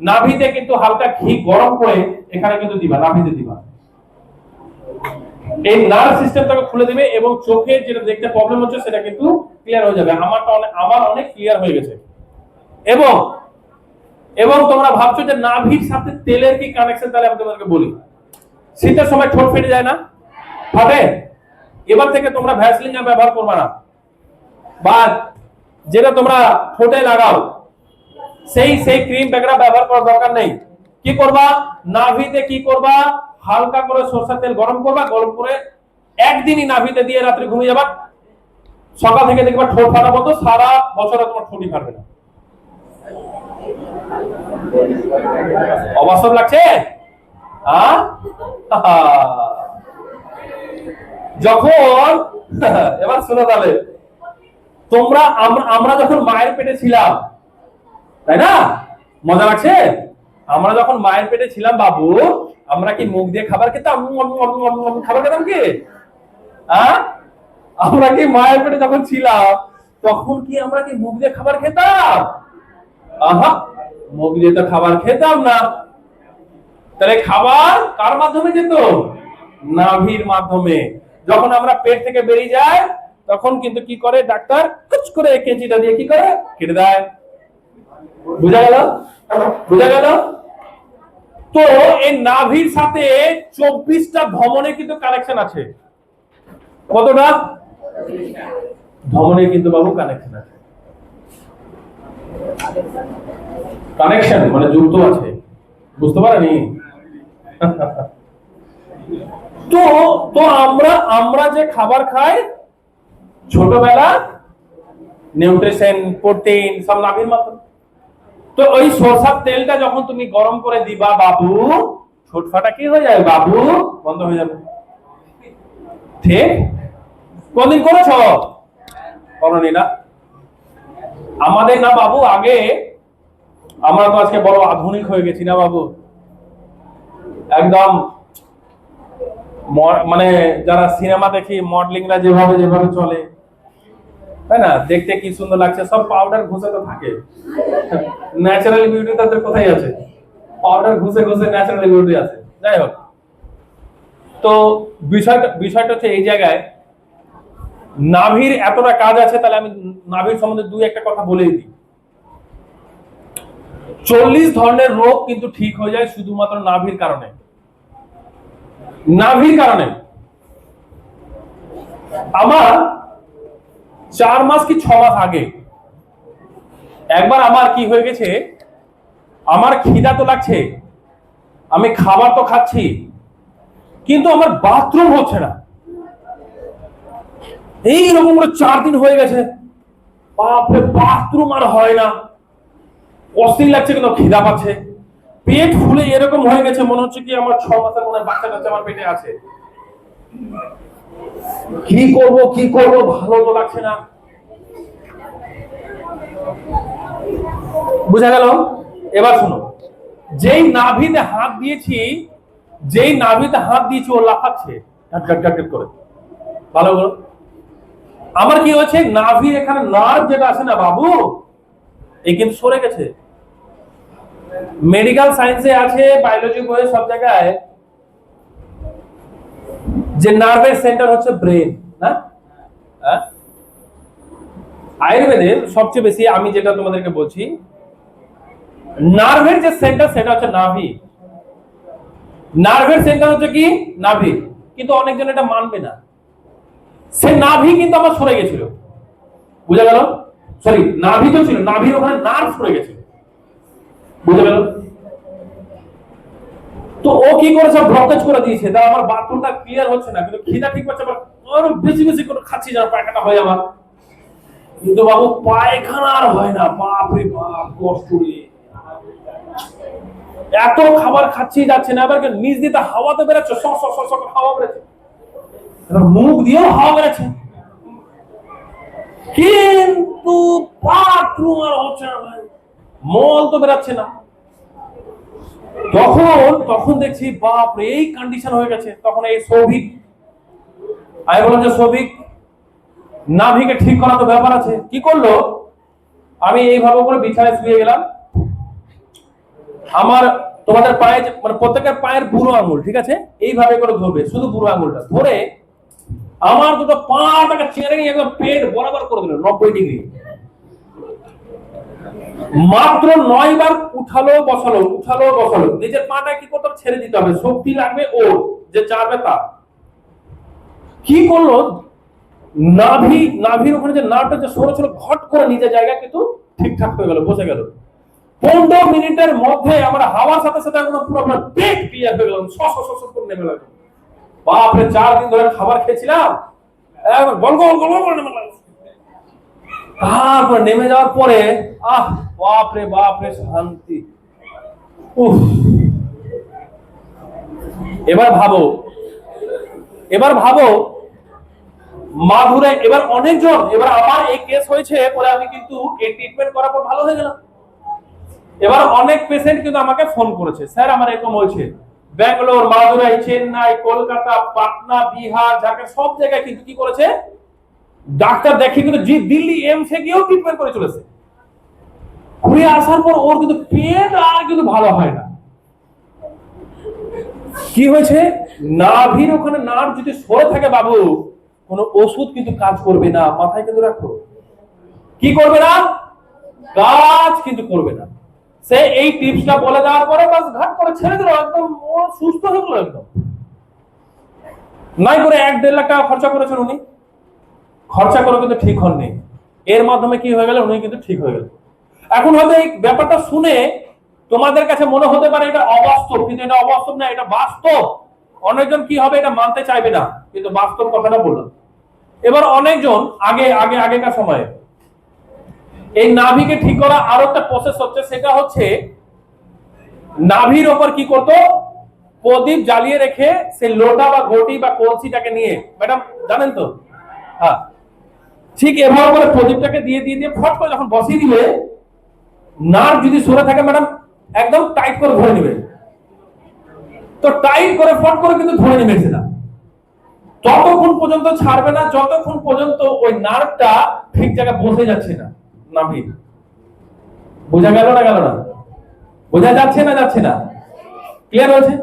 নাভিতে কিন্তু হালকা ঘি গরম করে এখানে কিন্তু দিবা, নাভিতে দিবা। এই নার্ভ সিস্টেমটাকে খুলে দিবে এবং চোখে যেটা দেখতে প্রবলেম হচ্ছে সেটা কিন্তু ক্লিয়ার হয়ে যাবে। আমারটা অনেক আমার অনেক ক্লিয়ার হয়ে গেছে। এবং এবং তোমরা ভাবছ যে নাভির সাথে তেলের কি কানেকশন তাহলে আমি তোমাদেরকে বলি। শীতের সময় ঠোঁট ফেটে যায় না? ফাটে? এবার থেকে তোমরা ভ্যাসলিন ব্যবহার করবা না। বা যেটা তোমরা ঠোঁটে লাগাও সেই সেই ক্রিম প্যাকেটটা ব্যবহার করার দরকার নেই। কি করবা? নাভিতে কি করবা? হালকা করে সরষের তেল গরম করবা, গরম করে একদিনই নাভিতে দিয়ে রাত্রে ঘুমিয়ে যাবা। সকাল থেকে দেখবা ঠোঁট ফাটা মতো সারা বছরে তোমার ঠোঁটই ফাটবে না। অবাস্তব লাগছে? যখন, এবার শোনো তাহলে। তোমরা আমরা যখন মায়ের পেটে ছিলাম তাই না? মজা লাগছে? আমরা যখন মায়ের পেটে ছিলাম, বাবু, আমরা কি মুখ দিয়ে খাবার খেতাম? খাবার খেতাম কি? হ্যাঁ? আমরা কি মায়ের পেটে যখন ছিলাম, তখন কি আমরা কি মুখ দিয়ে খাবার খেতাম? আহা! মুখ দিয়ে তো খাবার খেতাম না। তাহলে খাবার কার মাধ্যমে যেত? নাভির মাধ্যমে। যখন আমরা পেট থেকে বেরিয়ে যায় তখন কিন্তু কি করে? ডাক্তার কুচ করে কেঁচিটা দিয়ে কি করে? কেটে দেয়। বুঝা গেল? বুঝা গেল? তো এই নাভির সাথে চব্বিশটা ধমনে কিন্তু কানেকশন আছে। কতটা? ধমনে কিন্তু বাবু কানেকশন আছে। কানেকশন মানে যুক্ত আছে। বুঝতে পারেনি? তো তো আমরা আমরা যে খাবার খাই, ছোটবেলা নিউট্রিশন প্রোটিন সব নাভির মাধ্যমে তো ওই সরষার তেলটা যখন তুমি গরম করে দিবা, বাবু ছোট ফাটা কি হয়ে যাবে, বাবু? বন্ধ হয়ে যাবে। ঠিক? কোনদিন করেছ? করনি না। আমাদের না, বাবু, আগে আমরা তো আজকে বড় আধুনিক হয়ে গেছি না, বাবু? একদম মানে যারা সিনেমা দেখি, মডেলিংরা যেভাবে যেভাবে চলে তাই না? দেখতে কি সুন্দর লাগছে? সব পাউডার ঘুষে তো থাকে। ন্যাচারাল বিউটি তাদের কোথায় আছে? পাউডার ঘুষে ঘুষে ন্যাচারাল বিউটি আছে। যাই হোক। তো বিষয়টা বিষয়টা হচ্ছে এই জায়গায়, নাভির এতটা কাজ আছে, তাহলে আমি নাভির সম্বন্ধে দুই একটা কথা বলেই দিই। চল্লিশ ধরনের রোগ কিন্তু ঠিক হয়ে যায় শুধুমাত্র নাভির কারণে। নাভির কারণে। আমার চার মাস কি ছ মাস আগে? একবার আমার কি হয়ে গেছে? আমার খিদা তো লাগছে, আমি খাবার তো খাচ্ছি, কিন্তু আমার বাথরুম হচ্ছে না। এইরকম করে চার দিন হয়ে গেছে। বাপরে, বাথরুম আর হয় না। অস্থির লাগছে কিন্তু খিদা পাচ্ছে। পেট ফুলে এরকম হয়ে গেছে, মনে হচ্ছে কি আমার ছ মাসের মনে হয় বাচ্চা কাচ্চা আমার পেটে আছে। কি করব কি করব, ভালো তো লাগছে না। বুঝা গেল? এবার শোনো। যেই নাভিতে হাত দিয়েছি, যেই নাভিতে হাত দিয়েছি, ও লাফাচ্ছে। করে। ভালো করো। আমার কি হয়েছে? নাভি এখানে নার্ভ যেটা আছে না বাবু এই কিন্তু সরে গেছে। মেডিকেল সায়েন্সে আছে, বায়োলজি বইয়ে সব জায়গায়। যে নার্ভের সেন্টার হচ্ছে ব্রেন না? হ্যাঁ? আয়ুর্বেদের সবচেয়ে বেশি আমি যেটা তোমাদেরকে বলছি নার্ভের যে সেন্টার সেটা হচ্ছে নাভি। নার্ভের সেন্টার হচ্ছে কি? নাভি। কিন্তু অনেকজন এটা মানবে না। সে নাভি কিন্তু আমার সরে গেছিল। বুঝা গেল? সরি নাভি তো ছিল, নাভির ওখানে নার্ভ সরে গেছিল। বুঝা গেল? তো ও কি করেছে? ব্লকেজ করে দিয়েছে। তার আমার বাথরুমটা ক্লিয়ার হচ্ছে না, কিন্তু খিদা ঠিক পাচ্ছে আবার আরও বেশি বেশি করে খাচ্ছি যেন পায়খানা হয় আমার। কিন্তু বাবু, পায়খানা আর হয় না। বাপ রে বাপ, কষ্ট এত খাবার খাচ্ছি যাচ্ছে না এবার নিজ দিতে হাওয়াতে বেরোচ্ছে, স স স হাওয়া এবার মুখ দিয়েও হাওয়া বেরোচ্ছে। কিন্তু বাথরুম আর হচ্ছে না ভাই। মল তো বেরাচ্ছে না। তখন তখন দেখছি, বাপ এই কন্ডিশন হয়ে গেছে। তখন এই সৌভিক, আমি বললাম যে, সৌভিক, নাভিকে ঠিক করা তো ব্যাপার আছে। কি করল? আমি এইভাবে করে বিছানায় শুয়ে গেলাম। আমার তোমাদের পায়ে মানে প্রত্যেকের পায়ের বুড়ো আঙুল, ঠিক আছে? এইভাবে করে ধরবে, শুধু বুড়ো আঙুলটা। ধরে আমার দুটো পাটাকে চেড়ে নিয়ে একদম পেট বরাবর করে দিল, নব্বই ডিগ্রি। মাত্র নয় বার উঠালো, বসালো উঠালো, বসালো। নিজের পাটা কি করতে ছেড়ে দিতে হবে। শক্তি লাগবে ওর, যে চারবে তার। কি করল? নাভি, নাভির ওখানে যে নাভটা যে সরে ছিল ঘট করে নিজের জায়গায় কিন্তু ঠিকঠাক হয়ে গেল, বসে গেল। পনেরো মিনিটের মধ্যে আমরা হাওয়ার সাথে সাথে একদম পুরো আপনার পেট ক্লিয়ার হয়ে গেল। সস সস করে নেমে লাগল বাপরে, চার দিন ধরে খাবার খেয়েছিলাম। একবার গল গল গল গল নেমে লাগল তারপর নেমে যাওয়ার পরে, আহ, বাপরে বাপরে, শান্তি। উফ। এবার ভাবো এবার ভাবো, মাধুরে, এবার অনেকজন, এবার আমার এই কেস হয়েছে পরে আমি কিন্তু এই ট্রিটমেন্ট করার পর ভালো হয়ে গেলাম। এবার অনেক পেশেন্ট কিন্তু আমাকে ফোন করেছে। স্যার, আমার এরকম হয়েছে। ব্যাঙ্গালোর, মাদুরাই, চেন্নাই, কলকাতা, পাটনা, বিহার, ঝাড়খণ্ড, সব জায়গায় কিন্তু কি করেছে? ডাক্তার দেখে কিন্তু জি দিল্লি এমসে গিয়েও ট্রিটমেন্ট করে চলেছে। ঘুরে আসার পর ওর কিন্তু পেন আর কিন্তু ভালো হয় না। কি হয়েছে? নাভির ওখানে নার্ভ যদি সরে থাকে বাবু, কোনো ওষুধ কিন্তু কাজ করবে না, মাথায় কিন্তু রাখো। কি করবে না? কাজ কিন্তু করবে না। সে এই টিপসটা বলে দেওয়ার পরে বাস ঘাট করে ছেড়ে দিল, একদম সুস্থ হয়ে গেল একদম। নাই করে এক দেড় লাখ টাকা খরচা করেছেন উনি। খরচা করে কিন্তু ঠিক হননি। এর মাধ্যমে কি হয়ে গেল? উনি কিন্তু ঠিক হয়ে গেল। এখন হয়তো এই ব্যাপারটা শুনে তোমাদের কাছে মনে হতে পারে এটা অবাস্তব, কিন্তু এটা অবাস্তব না, এটা বাস্তব। অনেকজন কি হবে এটা মানতে চাইবে না, কিন্তু বাস্তব কথাটা বললাম এবার অনেকজন আগে আগে, আগেকার সময়ে এই নাভিকে ঠিক করা আরও একটা প্রসেস হচ্ছে, সেটা হচ্ছে নাভির ওপর কি করতো? প্রদীপ জ্বালিয়ে রেখে সে লোটা বা ঘটি বা কলসিটাকে নিয়ে, ম্যাডাম জানেন তো? হ্যাঁ। ঠিক এভাবে করে প্রদীপটাকে দিয়ে দিয়ে দিয়ে ফট করে যখন বসিয়ে দিবে নার যদি সরে থাকে ম্যাডাম, একদম টাইট করে ধরে নেবে। তো টাইট করে, ফট করে কিন্তু ধরে নেবে সেটা। ততক্ষণ পর্যন্ত ছাড়বে না, যতক্ষণ পর্যন্ত ওই নার্ভটা ঠিক জায়গায় বসে যাচ্ছে না নাভি বোঝা গেল না গেল না? বোঝা যাচ্ছে না যাচ্ছে না? ক্লিয়ার হয়েছে?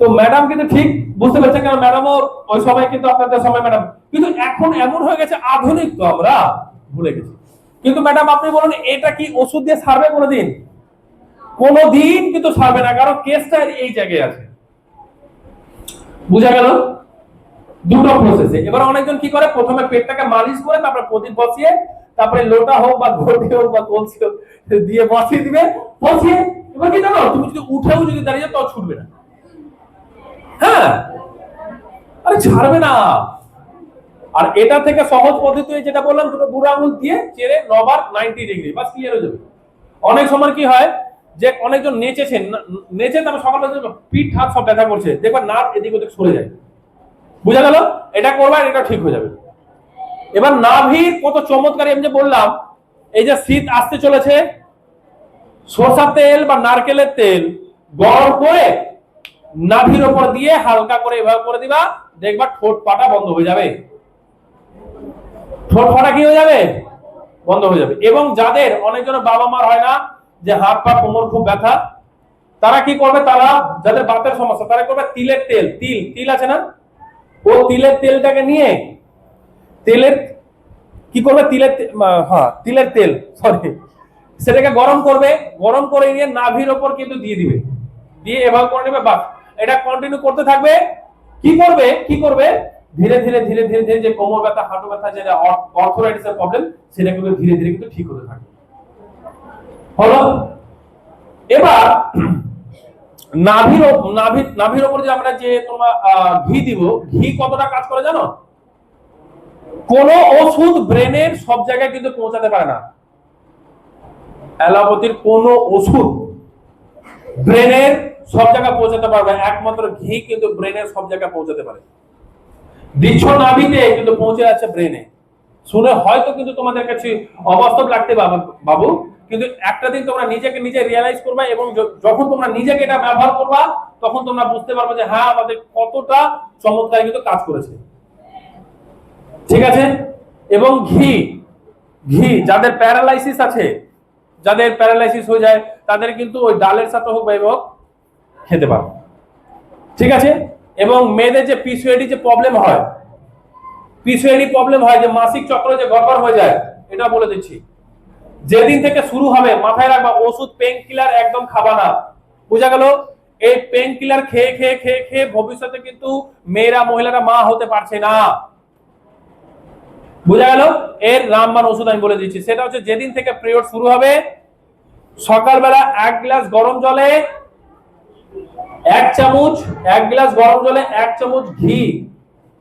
তো ম্যাডাম কিন্তু ঠিক বুঝতে পারছেন কারণ ম্যাডামও ওই সময় কিন্তু আপনাদের সময় ম্যাডাম কিন্তু এখন এমন হয়ে গেছে আধুনিক তো আমরা। ভুলে গেছি। কিন্তু ম্যাডাম আপনি বলুন, এটা কি ওষুধ দিয়ে সারবে কোনোদিন? কোনোদিন কিন্তু সারবে না, কারণ কেসটা এই জায়গায় আছে। বুঝা গেল? দুটো প্রসেসে এবার অনেকজন কি করে? প্রথমে পেটটাকে মালিশ করে তারপরে প্রদীপ বসিয়ে, তারপরে লোটা হোক বা ঘটি হোক বা কলসি হোক, দিয়ে বসিয়ে দিবে। বসিয়ে, এবার কি জানো? তুমি যদি উঠেও যদি দাঁড়িয়ে তাও ছুটবে না। হ্যাঁ? আরে ছাড়বে না। আর এটা থেকে সহজ পদ্ধতি যেটা বললাম, দুটো বুড়ো আঙুল দিয়ে চেড়ে নবার নাইনটি ডিগ্রি বাস ক্লিয়ার হয়ে যাবে। অনেক সময় কি হয় যে অনেকজন নেচেছেন নেচে তারপর সকালে পিঠ হাত সব ব্যথা করছে, দেখবেন নার্ভ এদিক ওদিক সরে যায়। বুঝা গেল? এটা করবা এটা ঠিক হয়ে যাবে। এবার নাভির কত চমৎকার, আমি যে বললাম, এই যে শীত আসতে চলেছে, সরষার তেল বা নারকেলের তেল গরম করে নাভির ওপর দিয়ে হালকা করে এভাবে করে দিবা, দেখবা ঠোঁট পাটা বন্ধ হয়ে যাবে। ঠোঁট ফাটা কি হয়ে যাবে? বন্ধ হয়ে যাবে। এবং যাদের অনেকজনের বাবা মার হয় না, যে হাত পা, কোমর খুব ব্যথা, তারা কি করবে? তারা যাদের বাতের সমস্যা, তারা করবে? তিলের তেল, তিল তিল আছে না? ও তিলের তেলটাকে নিয়ে, তেলের, কি করবে? তিলের হ্যাঁ তিলের তেল সরি সেটাকে গরম করবে, গরম করে নিয়ে নাভির ওপর কিন্তু দিয়ে দিবে। দিয়ে এভাবে করে নেবে, বাস। এটা কন্টিনিউ করতে থাকবে। কি করবে? কি করবে? ধীরে ধীরে ধীরে ধীরে ধীরে যে কোমর ব্যথা, হাঁটু ব্যথা যেটা অর্থোরাইটিসের প্রবলেম সেটা কিন্তু ধীরে ধীরে কিন্তু ঠিক হতে থাকবে। হলো, এবার নাভির নাভির নাভির ওপর যে আমরা যে তোমার ঘি দিব, ঘি কতটা কাজ করে জানো? কোন ওষুধ ব্রেনের সব জায়গায় কিন্তু পৌঁছাতে পারে না। অ্যালোপ্যাথির কোন ওষুধ ব্রেনের সব জায়গায় পৌঁছাতে পারবে, একমাত্র ঘি কিন্তু ব্রেনের সব জায়গায় পৌঁছাতে পারে। দৃশ্য নাভিতে কিন্তু পৌঁছে যাচ্ছে ব্রেনে শুনে হয়তো কিন্তু তোমাদের কাছে অবাস্তব লাগতে বাবু, কিন্তু একটা দিন তোমরা নিজেকে নিজে রিয়েলাইজ করবে এবং যখন তোমরা নিজেকে এটা ব্যবহার করবা, তখন তোমরা বুঝতে পারবে যে হ্যাঁ আমাদের কতটা চমৎকার কিন্তু কাজ করেছে। ঠিক আছে? এবং ঘি ঘি, যাদের প্যারালাইসিস আছে, যাদের প্যারালাইসিস হয়ে যায়, তাদের কিন্তু ওই ডালের সাথে হোক বা হোক খেতে পারো ঠিক আছে? এবং মেয়েদের যে পিসিওডি যে প্রবলেম হয় পিসিওডি প্রবলেম হয়, যে মাসিক চক্র যে গড়বড় হয়ে যায়, এটা বলে দিচ্ছি। যেদিন থেকে শুরু হবে, মাথায় রাখবা, ওষুধ পেন কিলার একদম খাবা না। বুঝা গেল? এই পেন কিলার খেয়ে খেয়ে খেয়ে খেয়ে ভবিষ্যতে কিন্তু মেয়েরা, মহিলারা মা হতে পারছে না। বুঝা গেল? এর রামবান ওষুধ আমি বলে দিচ্ছি। সেটা হচ্ছে, যেদিন থেকে পিরিয়ড শুরু হবে, সকালবেলা এক গ্লাস গরম জলে এক চামচ, এক গ্লাস গরম জলে এক চামচ ঘি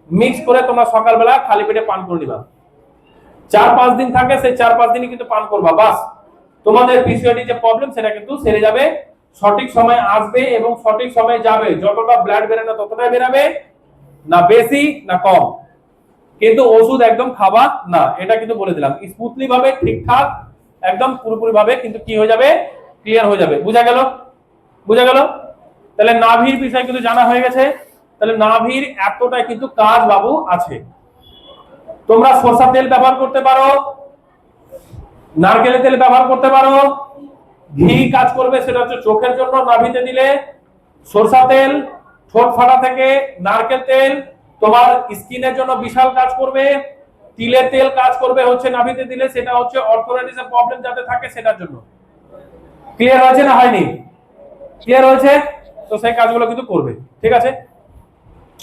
মিক্স করে তোমরা সকালবেলা খালি পেটে পান করে নিবা। চার পাঁচ দিন থাকে, সেই চার পাঁচ দিনই কিন্তু পান করবা, বাস। তোমাদের পিসিওডি যে প্রবলেম সেটা কিন্তু সেরে যাবে। সঠিক সময় আসবে এবং সঠিক সময় যাবে। যতটা ব্লাড বেরোনো ততটাই বেরাবে, না বেশি, না কম। কিন্তু ওষুধ একদম খাবা না, এটা কিন্তু বলে দিলাম। স্মুথলি ভাবে ঠিকঠাক, একদম পুরোপুরি ভাবে কিন্তু কি হয়ে যাবে? ক্লিয়ার হয়ে যাবে। বুঝা গেল? বুঝা গেল? তাহলে নাভির বিষয় কিন্তু জানা হয়ে গেছে। তাহলে নাভির এতটাই কিন্তু কাজ বাবু আছে। তোমরা সরষা তেল ব্যবহার করতে পারো, নারকেলের তেল ব্যবহার করতে পারো। ঘি কাজ করবে সেটা হচ্ছে চোখের জন্য নাভিতে দিলে। সরষা তেল, ঠোঁট ফাটা থেকে নারকেল তেল, তোমার স্কিনের জন্য বিশাল কাজ করবে। তিলের তেল কাজ করবে হচ্ছে নাভিতে দিলে, সেটা হচ্ছে অর্থোরাইটিসের প্রবলেম যাতে থাকে সেটার জন্য। ক্লিয়ার হয়েছে না হয়নি? ক্লিয়ার হয়েছে? তো সেই কাজগুলো কিন্তু করবে ঠিক আছে?